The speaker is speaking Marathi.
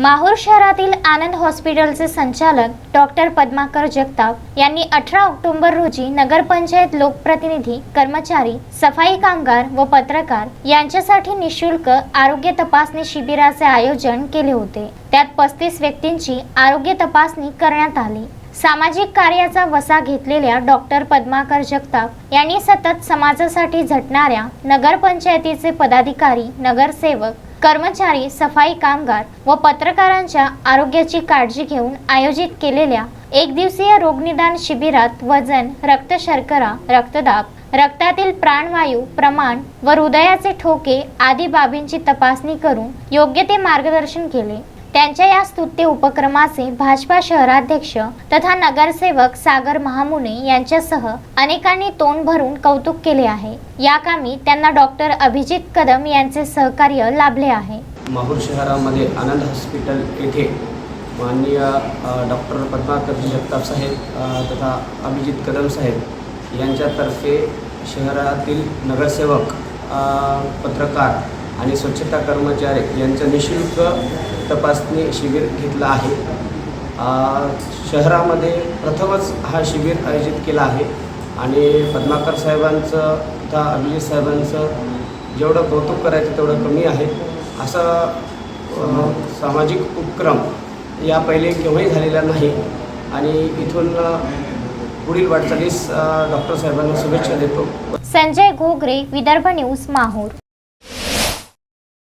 माहूर शहरातील आनंद हॉस्पिटलचे संचालक डॉक्टर पद्माकर जगताप यांनी अठरा ऑक्टोबर रोजी नगरपंचायत लोकप्रतिनिधी कर्मचारी सफाई कामगार व पत्रकार यांच्यासाठी निशुल्क आरोग्य तपासणी शिबिराचे आयोजन केले होते. त्यात पस्तीस व्यक्तींची आरोग्य तपासणी करण्यात आली. सामाजिक कार्याचा वसा घेतलेल्या डॉक्टर पद्माकर जगताप यांनी सतत समाजासाठी झटणाऱ्या नगरपंचायतीचे पदाधिकारी नगरसेवक कर्मचारी सफाई कामगार व पत्रकारांच्या आरोग्याची काळजी घेऊन आयोजित केलेल्या एक दिवसीय रोगनिदान शिबिरात वजन रक्त शर्करा रक्तदाब रक्तातील प्राणवायू प्रमाण व हृदयाचे ठोके आदी बाबींची तपासणी करून योग्य ते मार्गदर्शन केले. त्यांच्या या स्तुत्य उपक्रमाचे भाजपा शहराध्यक्ष तथा नगरसेवक सागर महामुने यांच्यासह अनेकांनी तोंड भरून कौतुक केले आहे. या कामी त्यांना डॉक्टर अभिजित कदम यांचे सहकार्य लाभले आहे. माहूर शहरामध्ये आनंद हॉस्पिटल येथे माननीय डॉक्टर पद्माकर जगताप साहेब तथा अभिजित कदम साहेब यांच्यातर्फे शहरातील नगरसेवक पत्रकार आणि स्वच्छता कर्मचारी यांचं निशुल्क तपासणी शिबिर घेतलं आहे. शहरामध्ये प्रथमच हा शिबिर आयोजित केला आहे. आणि पद्माकर साहेबांचं तथा अभिजित साहेबांचं जेवढं कौतुक करायचं तेवढं कमी आहे. असं सामाजिक उपक्रम या पहिले केव्हाही झालेला नाही. आणि इथून पुढील वाटचालीस डॉक्टर साहेबांना शुभेच्छा देतो. संजय घोगरे विदर्भ न्यूज माहूर.